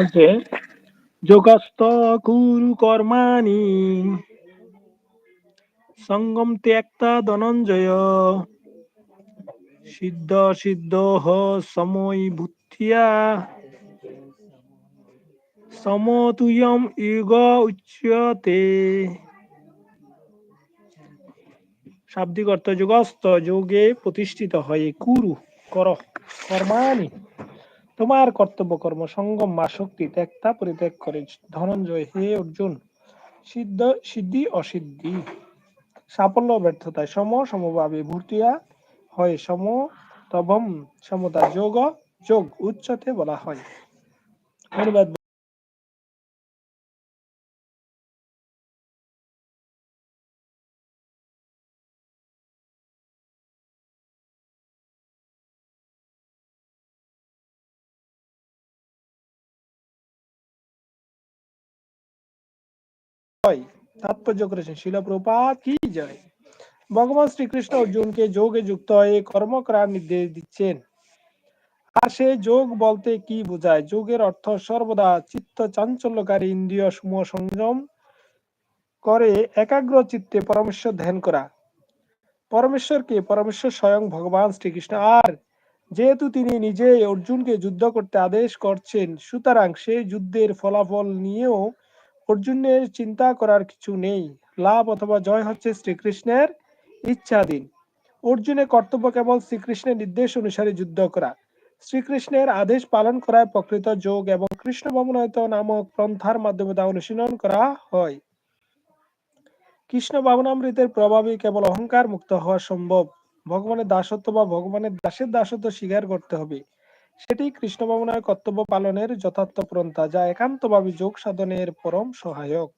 বলছে, যোগস্থ কুরু সঙ্গম ত্যক্তা ধনঞ্জয়, সিদ্ধ সিদ্ধ হ সময় সমতুয়ম ইগ উচ্যতে। শাব্দিক অর্থ, যোগস্থ যোগে প্রতিষ্ঠিত হয় কুরু কর তোমার কর্তব্য কর্ম সঙ্গম মা শক্তি ত্যাগতা পরিত্যাগ করে। ধনঞ্জয়, হে অর্জুন, সিদ্ধ, সিদ্ধি, অসিদ্ধি। সাফল্য, ব্যর্থতায় সম, সমভাবে ভর্তিয়া হয় সম, তবম, সমতা যোগ যোগ, উচ্চতে বলা হয়। অনুবাদ তাৎপর্য করেছেন শিলপ্রপাত কি যায়? ভগবান শ্রীকৃষ্ণ অর্জুনকে যোগে যুক্ত হয়ে কর্ম করার নির্দেশ দিচ্ছেন। আর সে যোগ বলতে কি বোঝায়? যোগের অর্থ সর্বদা চিত্ত চাঞ্চল্যকারী ইন্দ্রিয় সমূহ সংযম করে একাগ্র চিত্তে পরমেশ্বর ধ্যান করা। পরমেশ্বরকে পরমেশ্বর স্বয়ং ভগবান শ্রীকৃষ্ণ। আর যেহেতু তিনি নিজে অর্জুনকে যুদ্ধ করতে আদেশ করছেন, সুতরাং সেই যুদ্ধের ফলাফল নিয়েও অর্জুনের চিন্তা করার কিছু নেই। লাভ অথবা জয় হচ্ছে শ্রীকৃষ্ণের ইচ্ছাধীন। অর্জুনের কর্তব্য কেবল শ্রীকৃষ্ণের নির্দেশ অনুসারে যুদ্ধ করা। শ্রীকৃষ্ণের আদেশ পালন করায় প্রকৃত যোগ এবং কৃষ্ণ ভবনায়ত নামক পন্থার মাধ্যমে তা অনুশীলন করা হয়। কৃষ্ণ ভাবনামৃতের প্রভাবে কেবল অহংকার মুক্ত হওয়া সম্ভব। ভগবানের দাসত্ব বা ভগবানের দাসের দাসত্ব স্বীকার করতে হবে। সেটি কৃষ্ণ ভাবনায় কর্তব্য পালনের যথার্থ পন্থা যা একান্তভাবে যোগ সাধনের পরম সহায়ক।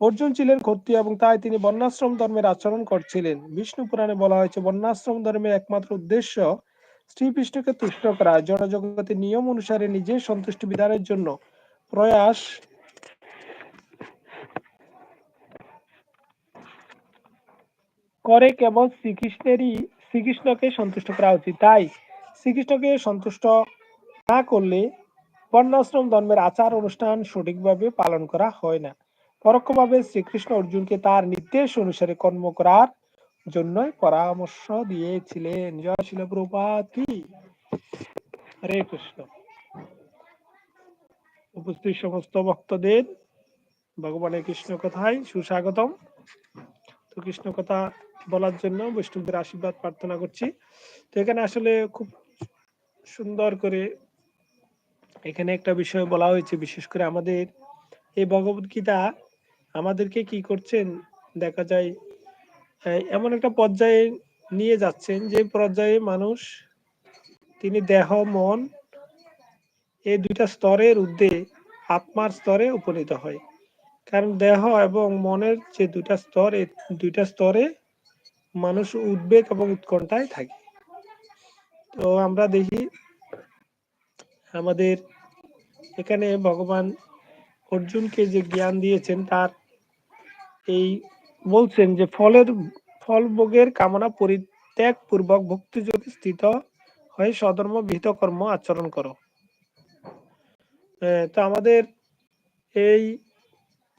অর্জুন ছিলেন ক্ষত্রিয় এবং তাই তিনি বর্ণাশ্রম ধর্মের আচরণ করছিলেন। বিষ্ণু পুরাণে বলা হয়েছে বর্ণাশ্রম ধর্মের একমাত্র উদ্দেশ্য শ্রীকৃষ্ণকে তুষ্ট করা। জড়জগতের নিয়ম অনুসারে নিজের সন্তুষ্টি বিধানের জন্য প্রয়াস করে কেবল শ্রীকৃষ্ণেরই শ্রীকৃষ্ণকে সন্তুষ্ট করা উচিত। তাই শ্রীকৃষ্ণকে সন্তুষ্ট না করলে বর্ণাশ্রম ধর্মের আচার অনুষ্ঠান সঠিকভাবে পালন করা হয় না। পরোক্ষভাবে শ্রীকৃষ্ণ অর্জুনকে তার নির্দেশ অনুসারে কর্ম করার জন্যই পরামর্শ দিয়েছিলেন। জয় শিল প্রপাত হরে কৃষ্ণ। উপস্থিত সমস্ত ভক্তদের ভগবানের কৃষ্ণ কথায় সুস্বাগতম। তো কৃষ্ণ কথা বলার জন্য বৈষ্ণবদের আশীর্বাদ প্রার্থনা করছি। তো এখানে আসলে খুব সুন্দর করে এখানে একটা বিষয় বলা হয়েছে, বিশেষ করে আমাদের এই ভগবত গীতা আমাদেরকে কি করছেন? দেখা যায় এমন একটা পর্যায়ে নিয়ে যাচ্ছেন যে পর্যায়ে মানুষ, তিনি দেহ, মন এই দুইটা স্তরের ঊর্ধ্বে আত্মার স্তরে উপনীত হয়। কারণ দেহ এবং মনের যে দুইটা স্তর দুইটা স্তরে মানুষ উদ্বেগ এবং উৎকণ্ঠায় থাকে। তো আমরা দেখি আমাদের এখানে ভগবান অর্জুনকে যে জ্ঞান দিয়েছেন, তার এই বলছেন যে ফলের, ফল ভোগের কামনা পরিত্যাগ পূর্বক ভক্তি যদি স্থিত হয়ে সধর্ম বিহিত কর্ম আচরণ করো। তো আমাদের এই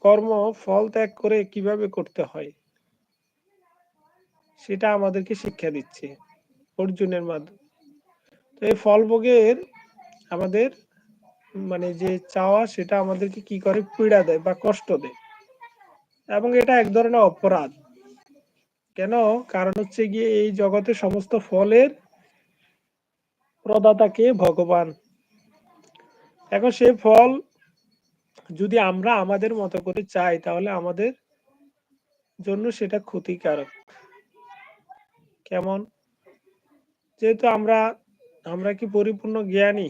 কর্ম ফল ত্যাগ করে কীভাবে করতে হয়, সেটা আমাদেরকে শিক্ষা দিচ্ছে অর্জুনের মাধ্যমে। এই ফল ভোগের আমাদের মানে যে চাওয়া সেটা আমাদেরকে কি করে? পীড়া দেয় বা কষ্ট দেয়। এবং এটা এক ধরনের অপরাধ। কেন? কারণ হচ্ছে গিয়ে এই জগতে সমস্ত ফলের প্রদাতাকে ভগবান। এখন সে ফল যদি আমরা আমাদের মতো করে চাই, তাহলে আমাদের জন্য সেটা ক্ষতিকারক। কেমন? যেহেতু আমরা আমরা কি পরিপূর্ণ জ্ঞানী?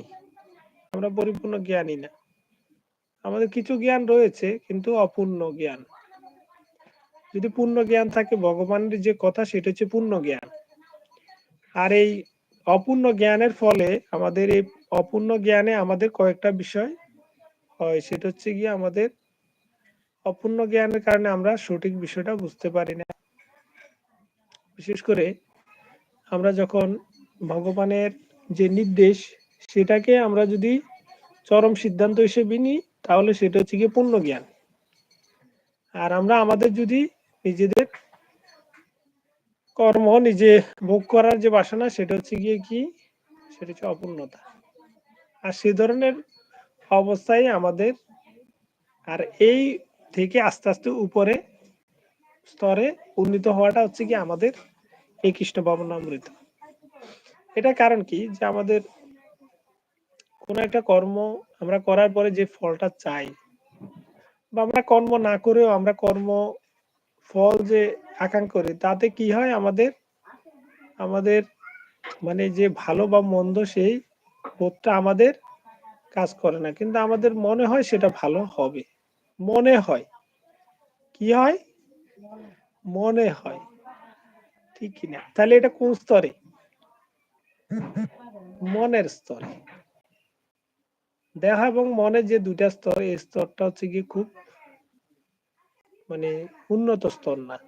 আমরা পরিপূর্ণ জ্ঞানী না। আমাদের কিছু জ্ঞান রয়েছে, কিন্তু অপূর্ণ জ্ঞান। যদি পূর্ণ জ্ঞান থাকে, ভগবানের যে কথা, সেটা হচ্ছে পূর্ণ জ্ঞান। আর এই অপূর্ণ জ্ঞানের ফলে আমাদের এই অপূর্ণ জ্ঞানে আমাদের কয়েকটা বিষয় হয়। সেটা হচ্ছে গিয়ে আমাদের অপূর্ণ জ্ঞানের কারণে আমরা সঠিক বিষয়টা বুঝতে পারি না। বিশেষ করে আমরা যখন ভগবানের যে নির্দেশ, সেটাকে আমরা যদি চরম সিদ্ধান্ত হিসেবে নিই, তাহলে সেটা হচ্ছে গিয়ে পূর্ণ জ্ঞান আর আমরা আমাদের যদি নিজেদের কর্ম নিজে ভোগ করার যে বাসনা, সেটা হচ্ছে গিয়ে কি? সেটা হচ্ছে অপূর্ণতা। আর সে ধরনের অবস্থায় আমাদের আর এই থেকে আস্তে আস্তে উপরে স্তরে উন্নীত হওয়াটা হচ্ছে কি আমাদের এই কৃষ্ণ ভবনামৃত এটা কারণ কি? যে আমাদের কোন একটা কর্ম আমরা করার পরে যে ফলটা চাই বা আমরা কর্ম না করেও আমরা কর্ম ফল যে আকাঙ্ক্ষা করি, তাতে কি হয়? আমাদের আমাদের মানে যে ভালো বা মন্দ সেই বোধটা আমাদের কাজ করে না। কিন্তু আমাদের মনে হয় সেটা ভালো হবে। মনে হয়। কি হয়? মনে হয়। ঠিক কিনা? তাহলে এটা কোন স্তরে? মনের স্তরে। দেহ এবং মনের যে দুইটা স্তর, এই স্তরটা হচ্ছে কি খুব মানে উন্নত স্তর না।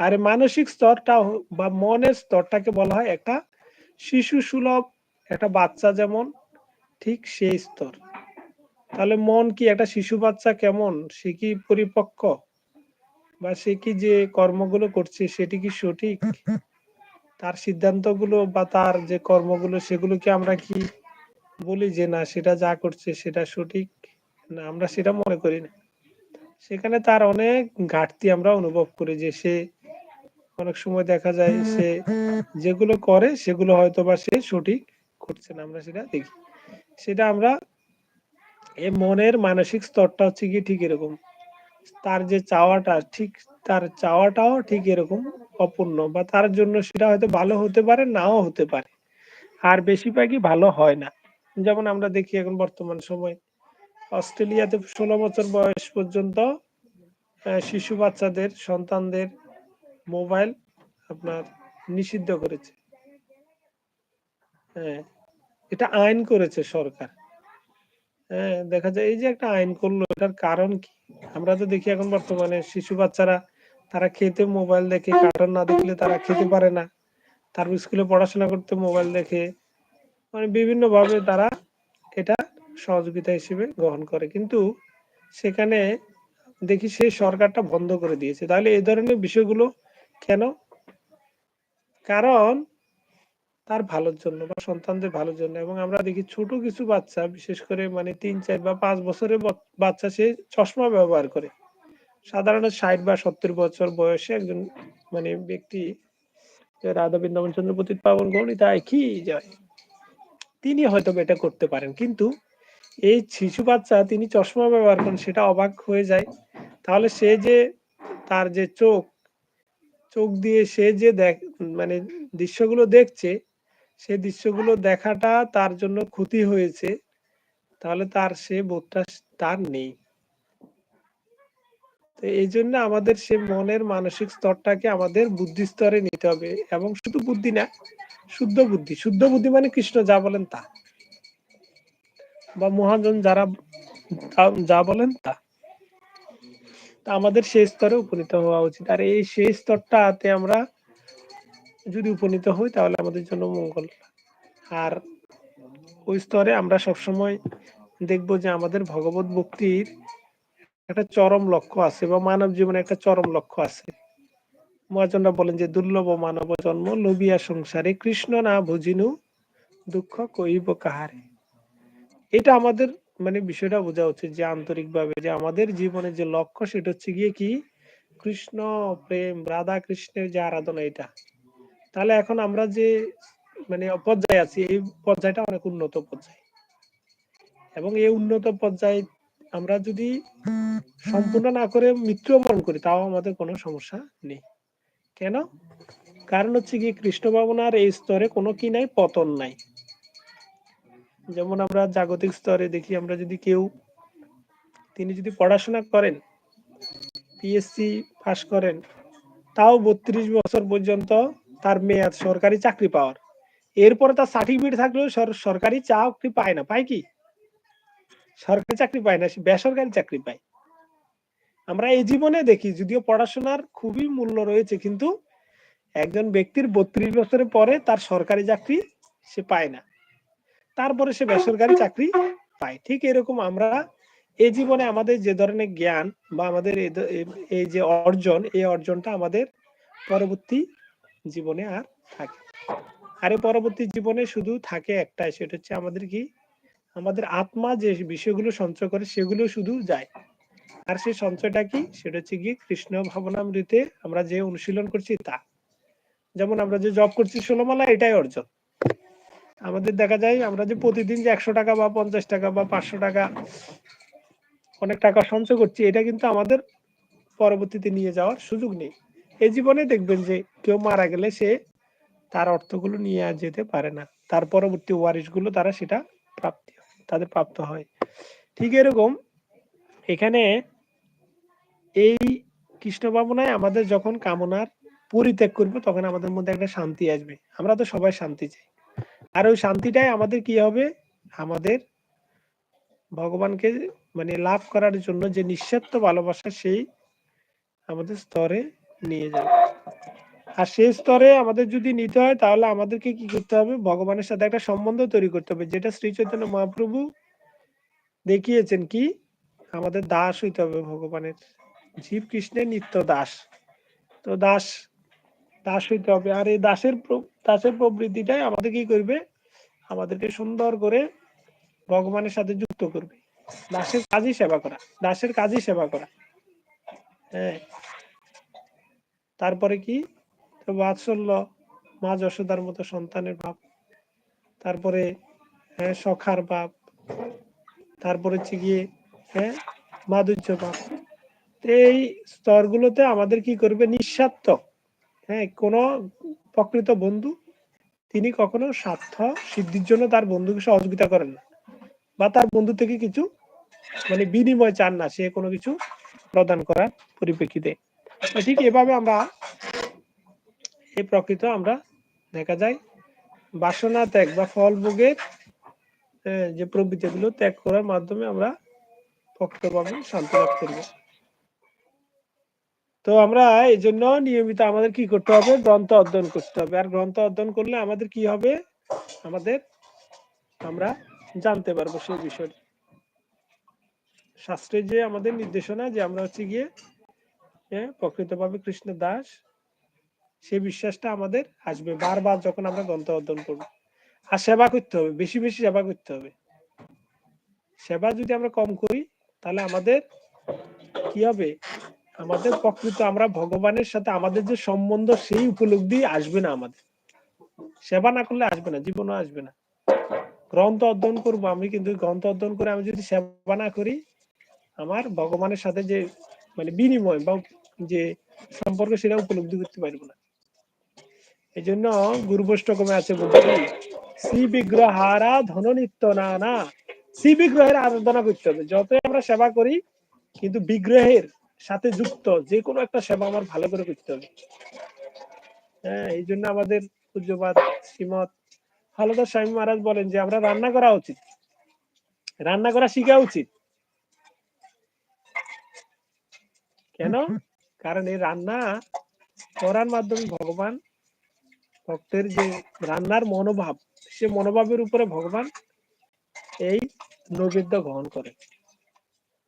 আর মানসিক স্তরটা বা মনের স্তরটাকে বলা হয় একটা শিশু সুলভ, একটা বাচ্চা যেমন, ঠিক সেই স্তর। তাহলে মন কি একটা শিশু বাচ্চা কেমন? সে কি পরিপক্ক? বা সে কি যে কর্মগুলো করছে, সেটি কি সঠিক? তার সিদ্ধান্তগুলো বা তার যে কর্মগুলো সেগুলো কি আমরা কি বলি যে না, সেটা যা করছে সেটা সঠিক? না, আমরা সেটা মনে করি না। সেখানে তার অনেক ঘাটতি আমরা অনুভব করি যে সে অনেক সময় দেখা যায় সে যেগুলো করে, সেগুলো হয়তো বা সে সঠিক করছে না, আমরা সেটা দেখি। সেটা আমরা এই মনের মানসিক স্তরটা হচ্ছে কি ঠিক এরকম। তার যে চাওয়াটা, ঠিক তার চাওয়াটাও ঠিক এরকম অপূর্ণ বা তার জন্য সেটা হয়তো ভালো হতে পারে, নাও হতে পারে। আর বেশিরভাগই ভালো হয় না। যেমন আমরা দেখি এখন বর্তমান সময়, অস্ট্রেলিয়াতে ষোলো বছর বয়স পর্যন্ত শিশু বাচ্চাদের, সন্তানদের মোবাইল আপনার নিষিদ্ধ করেছে। হ্যাঁ এটা আইন করেছে সরকার। হ্যাঁ দেখা যায় এই যে একটা আইন করল, এটার কারণ কি? আমরা তো দেখি এখন বর্তমানে শিশু বাচ্চারা, তারা খেতে মোবাইল দেখে কার্টুন না দেখলে তারা খেতে পারে না। তারপর স্কুলে পড়াশোনা করতে মোবাইল দেখে মানে বিভিন্ন ভাবে তারা এটা সহযোগিতা হিসেবে গ্রহণ করে। কিন্তু সেখানে দেখি সেই সরকারটা বন্ধ করে দিয়েছে। তাহলে এই ধরনের বিষয়গুলো কেন? কারণ তার ভালোর জন্য বা সন্তানদের ভালোর জন্য। এবং আমরা দেখি ছোট কিছু বাচ্চা, বিশেষ করে মানে তিন, চার বা পাঁচ বছরের বাচ্চা সে চশমা ব্যবহার করে। সাধারণত ষাট বা সত্তর বছর বয়সে একজন মানে ব্যক্তি রাধা বৃন্দাবন চন্দ্র পতিত পাবন গণিতা কি যায় তিনি হয়তো এটা করতে পারেন, কিন্তু এই শিশু বাচ্চা তিনি চশমা ব্যবহার করেন, সেটা অবাক হয়ে যায়। তাহলে সে যে তার যে চোখ চোখ দিয়ে সে যে দেখ মানে দৃশ্যগুলো দেখছে সেই দৃশ্যগুলো দেখাটা তার জন্য ক্ষতি হয়েছে। তাহলে তার সে বোধটা তার নেই। তো এই জন্য আমাদের সে মনের মানসিক স্তরটাকে আমাদের বুদ্ধি স্তরে নিতে হবে এবং শুধু বুদ্ধি না, শুদ্ধ বুদ্ধি। শুদ্ধ বুদ্ধি মানে কৃষ্ণ যা বলেন তা। বা মহাজন যারা যা- বলেন তা। আমাদের সেই স্তরে উপনীত হওয়া উচিত। আর এই সেই স্তরটাতে আমরা যদি উপনীত হই, তাহলে আমাদের জন্য মঙ্গল। আর ওই স্তরে আমরা সবসময় দেখব যে আমাদের ভগবত ভক্তির একটা চরম লক্ষ্য আছে বা মানব জীবনে একটা চরম লক্ষ্য আছে। মহাজনরা বলেন যে, দুর্লভ মানব জন্ম লোভিয়া সংসারে, কৃষ্ণ না বুঝিনু দুঃখ কইব কাহারে? এটা আমাদের মানে বিষয়টা বোঝা উচিত যে আন্তরিকভাবে যে আমাদের জীবনের যে লক্ষ্য, সেটা হচ্ছে গিয়ে কি? কৃষ্ণ প্রেম, রাধা কৃষ্ণের যে আরাধনা, এটা। তাহলে এখন আমরা যে মানে পর্যায়ে আছি, এই পর্যায়টা অনেক উন্নত পর্যায়ে। এবং এই উন্নত পর্যায়ে আমরা যদি সম্পূর্ণ না করে মৃত্যুবরণ করি, তাও আমাদের কোনো সমস্যা নেই। কেন? কারণ হচ্ছে কি কৃষ্ণ ভাবনার এই স্তরে কোনো কি নাই, পতন নাই। যেমন আমরা জাগতিক স্তরে দেখি, আমরা যদি কেউ, তিনি যদি পড়াশোনা করেন পিএসসি পাস করেন, তাও বত্রিশ বছর পর্যন্ত তার মেয়াদ সরকারি চাকরি পাওয়ার। এরপরে তার সার্টিফিকেট থাকলেও সরকারি চাকরি পায় না। পায় কি? সরকারি চাকরি পায় না বেসরকারি চাকরি পায়। আমরা এই জীবনে দেখি, যদিও পড়াশোনার খুবই মূল্য রয়েছে, কিন্তু একজন ব্যক্তির বত্রিশ বছরের পরে তার সরকারি চাকরি সে পায় না। তারপরে সে বেসরকারি চাকরি পায়। ঠিক এরকম আমরা এই জীবনে আমাদের যে ধরনের জ্ঞান বা আমাদের এই যে অর্জন, এই অর্জনটা আমাদের পরবর্তী জীবনে আর থাকে। আর পরবর্তী জীবনে শুধু থাকে একটাই, সেটা হচ্ছে আমাদের কি? আমাদের আত্মা যে বিষয়গুলো সঞ্চয় করে সেগুলো শুধু যায়। আর সেই সঞ্চয়টা কি? সেটা হচ্ছে কি কৃষ্ণ ভাবনামৃতে আমরা যে অনুশীলন করছি তা। যেমন আমরা যে জব করছি ষোলোমালা, এটাই অর্জন। আমাদের দেখা যায় আমরা যে প্রতিদিন যে একশো টাকা বা পঞ্চাশ টাকা বা পাঁচশো টাকা অনেক টাকা সঞ্চয় করছি, এটা কিন্তু আমাদের পরবর্তীতে নিয়ে যাওয়ার সুযোগ নেই। এই জীবনে দেখবেন যে কেউ মারা গেলে সে তার অর্থগুলো নিয়ে আর যেতে পারে না। তার পরবর্তী ওয়ারিশগুলো তারা সেটা প্রাপ্তি তাদের প্রাপ্ত হয়। ঠিক এরকম এখানে এই কৃষ্ণ ভাবনায় আমাদের যখন কামনার পরিত্যাগ করব, তখন আমাদের মধ্যে একটা শান্তি আসবে। আমরা তো সবাই শান্তি চাই। আর ওই শান্তিটাই আমাদের কি হবে? আমাদের ভগবানকে মানে লাভ করার জন্য যে নিঃস্বার্থ ভালোবাসা, সেই আমাদের স্তরে নিয়ে যাবে। আর সেই স্তরে আমাদের যদি নিতে হয়, তাহলে আমাদেরকে কি করতে হবে? ভগবানের সাথে একটা সম্বন্ধ তৈরি করতে হবে, যেটা শ্রী চৈতন্য মহাপ্রভু দেখিয়েছেন কি? আমাদের দাস হইতে হবে ভগবানের। জীব কৃষ্ণের নিত্য দাস। তো দাস দাস হইতে হবে। আর এই দাসের দাসের প্রবৃত্তিটাই আমাদের কি করবে? আমাদেরকে সুন্দর করে ভগবানের সাথে যুক্ত করবে। দাসের কাজই সেবা করা, দাসের কাজই সেবা করা। হ্যাঁ। তারপরে কি? বাৎসল্য মা যশোদার মতো সন্তানের ভাব তারপরে হ্যাঁ সখার ভাব তারপরে হচ্ছে গিয়ে হ্যাঁ মাধুর্য ভাব এই স্তরগুলোতে আমাদের কি করবে? নিঃস্বার্থ। হ্যাঁ কোন প্রকৃত বন্ধু তিনি কখনো স্বার্থ সিদ্ধির জন্য তার বন্ধুকে সহযোগিতা করেন না। বা তার বন্ধু থেকে কিছু মানে বিনিময় চান না। সে কোনো কিছু প্রদান করার পরিপ্রেক্ষিতে। ঠিক এভাবে আমরা এই প্রকৃত আমরা দেখা যায় বাসনা ত্যাগ বা ফল ভোগের যে প্রবৃত্তিগুলো ত্যাগ করার মাধ্যমে আমরা প্রকৃতভাবে শান্তি লাভ করব তো আমরা এই জন্য নিয়মিত আমাদের কি করতে হবে? গ্রন্থ অধ্যয়ন করতে হবে। আর গ্রন্থ অধ্যয়ন করলে আমাদের কি হবে? আমাদের আমরা জানতে পারব সেই বিষয়টি। শাস্ত্রে যে আমাদের নির্দেশনা যে আমরা হচ্ছে গিয়ে প্রকৃতভাবে কৃষ্ণ দাস সেই বিশ্বাসটা আমাদের আসবে বারবার যখন আমরা গ্রন্থ অধ্যয়ন করব। আর সেবা করতে হবে, বেশি বেশি সেবা করতে হবে। সেবা যদি আমরা কম করি, তাহলে আমাদের কি হবে? আমাদের প্রকৃত আমরা ভগবানের সাথে আমাদের যে সম্বন্ধ, সেই উপলব্ধি আসবে না আমাদের। সেবা না করলে আসবে না, জীবনও আসবে না। গ্রন্থ অধ্যয়ন করব আমি, কিন্তু গ্রন্থ অধ্যয়ন করে আমি যদি সেবা না করি, আমার ভগবানের সাথে যে মানে বিনিময় বা যে সম্পর্ক সেটা উপলব্ধি করতে পারব না। এই জন্য গুরুবৈষ্ণকমে আছে বলছে কি শ্রী বিগ্রহারা ধন নিত্য না না শ্রী বিগ্রহের আরাধনা করতে হবে। যতই আমরা সেবা করি, কিন্তু বিগ্রহের সাথে যুক্ত যে কোনো একটা সেবা আমার ভালো করে করতে হবে। হ্যাঁ এই জন্য আমাদের পূজ্যপাত শ্রীমৎ হালদার স্বামী মহারাজ বলেন যে, আমরা রান্না করা উচিত। রান্না করা শিখা উচিত। কেন? কারণ এই রান্না করার মাধ্যমে ভগবান ভক্তের যে রান্নার মনোভাব, সে মনোভাবের উপরে ভগবান এই নৈবেদ্য গ্রহণ করে।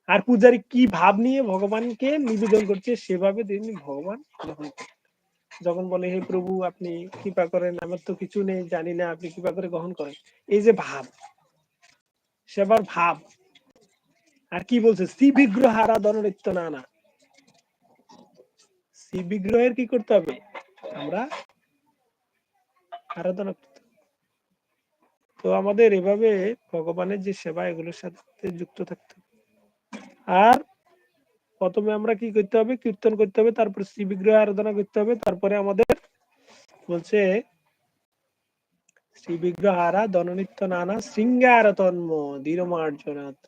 আর পূজারি কি ভাব নিয়ে ভগবানকে নিবেদন করছে, সেভাবে তিনি ভগবান গ্রহণ করেন। যখন বলে, হে প্রভু, আপনি কৃপা করেন, আমার তো কিছু নেই, জানি না আপনি কৃপা করে গ্রহণ করেন। এই যে ভাব, সেবার ভাব। আর কি বলছে? শ্রী বিগ্রহ আরাধন নিত্য না না শ্রী বিগ্রহের কি করতে হবে? আমরা আরাধনা করতে। তো আমাদের এভাবে ভগবানের যে সেবা, এগুলোর সাথে যুক্ত থাকতে হবে। আর প্রথমে আমরা কি করতে হবে? কীর্তন করতে হবে, তারপর শ্রী বিগ্রহ আরাধনা করতে হবে, তারপরে আমাদের বলছে, শ্রী বিগ্রহ আরা দননিত্য নানা শৃঙ্গার তন্ম ধীরমার্জনাথ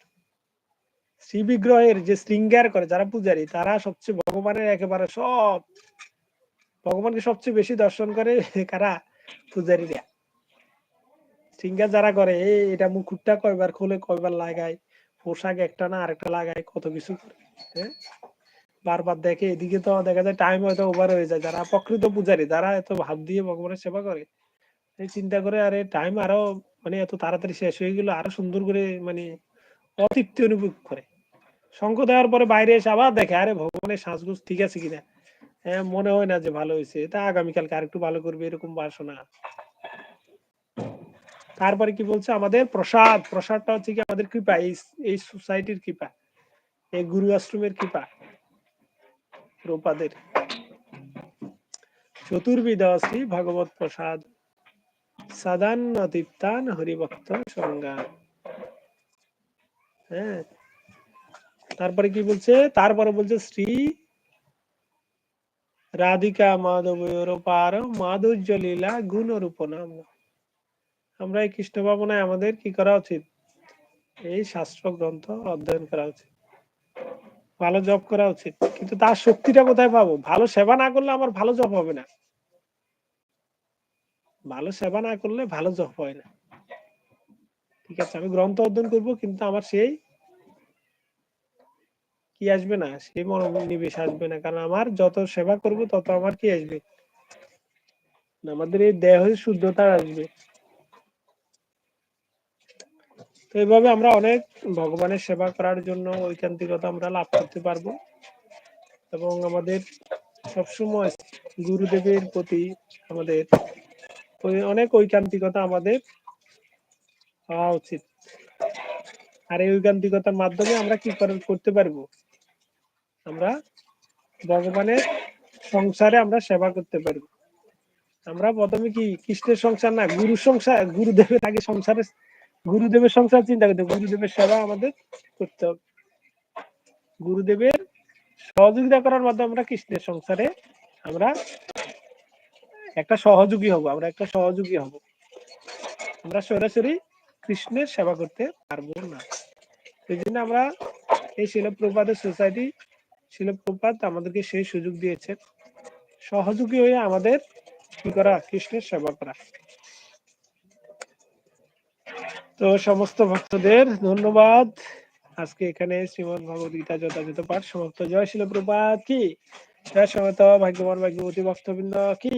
শ্রী বিগ্রহের যে শৃঙ্গার করে, যারা পূজারী, তারা সবচেয়ে ভগবানের একেবারে সব, ভগবানকে সবচেয়ে বেশি দর্শন করে কারা? পূজারীরা। শৃঙ্গার যারা করে এটা মুকুটটা কয়বার খুলে, কয়বার লাগায়, পোশাক একটা না আরেকটা লাগায়, কত কিছু করে হ্যাঁ? বারবার দেখে, এদিকে তো দেখা যায় টাইম হয়তো ওভার হয়ে যায়। যারা প্রকৃত পূজারী, যারা এত ভাব দিয়ে ভগবানের সেবা করে, এই চিন্তা করে, আরে টাইম আরও মানে এত তাড়াতাড়ি শেষ হয়ে গেল, আরও সুন্দর করে মানে অতৃপ্তি অনুভব করে। শঙ্খ দেওয়ার পরে বাইরে এসে আবার দেখে, আরে ভগবানের সাজগোজ ঠিক আছে কিনা? হ্যাঁ মনে হয় না যে ভালো হয়েছে। এটা আগামীকালকে আরেকটু ভালো করবে, এরকম বাসনা। তারপরে কি বলছে? আমাদের প্রসাদ, প্রসাদটা হচ্ছে কি আমাদের কৃপা, এই এই সোসাইটির কৃপা, এই গুরু আশ্রমের কৃপা, রূপাদের। চতুর্বিধ শ্রী ভগবত প্রসাদ সাদান্ন দীপ্তান হরিভক্ত সংজ্ঞা হ্যাঁ তারপরে কি বলছে? তারপরে বলছে শ্রী রাধিকা মাধবীর পার মাধুর্য লীলা গুণ রূপ নাম। আমরা এই কৃষ্ণ ভাবনায় আমাদের কি করা উচিত? এই শাস্ত্র গ্রন্থ অধ্যয়ন করা উচিত। ভালো জব করা উচিত। কিন্তু তার শক্তিটা কোথায় পাবো? ভালো সেবা না করলে আমার ভালো জব হবে না। ভালো সেবা না করলে ভালো জব হয় না। ঠিক আছে, আমি গ্রন্থ অধ্যয়ন করব, কিন্তু আমার সেই কি আসবে না? সেই মনোনিবেশ আসবে না। কারণ আমার যত সেবা করব, তত আমার কি আসবে? আমাদের এই দেহের শুদ্ধতা আসবে। তো এইভাবে আমরা অনেক ভগবানের সেবা করার জন্য ঐকান্তিকতা আমরা লাভ করতে পারব। এবং আমাদের সবসময় গুরুদেবের প্রতি আমাদের অনেক ঐকান্তিকতা আমাদের হওয়া উচিত। আর এই ঐকান্তিকতার মাধ্যমে আমরা কি করে- করতে পারব? আমরা ভগবানের সংসারে আমরা সেবা করতে পারব। আমরা প্রথমে কি কৃষ্ণের সংসার না গুরু সংসার, গুরুদেবের আগে সংসারে গুরুদেবের সংসার চিন্তা করতে গুরুদেবের সেবা আমাদের করতে হবে। গুরুদেবের সহযোগিতা করার মাধ্যমে আমরা কৃষ্ণের সংসারে আমরা একটা সহযোগী হব, আমরা একটা সহযোগী হব। আমরা সরাসরি কৃষ্ণের সেবা করতে পারব না। এই জন্য আমরা এই শিলপ্রপাতের সোসাইটি শিলপ্রপাত আমাদেরকে সেই সুযোগ দিয়েছে। সহযোগী হয়ে আমাদের কি করা? কৃষ্ণের সেবা করা। তো সমস্ত ভক্তদের ধন্যবাদ। আজকে এখানে শ্রীমদ ভগবদ গীতা যথাযথ পাঠ সমাপ্ত। জয় শিলপ্রপাত কি? জয় সমত ভাগ্যবান ভাগ্যবতী ভক্তবৃন্দ কি?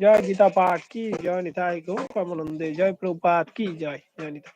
জয় গীতা পাঠ কি? জয় নিতাই গো কমনন্দে জয় প্রপাত কি? জয় জয় নিতাই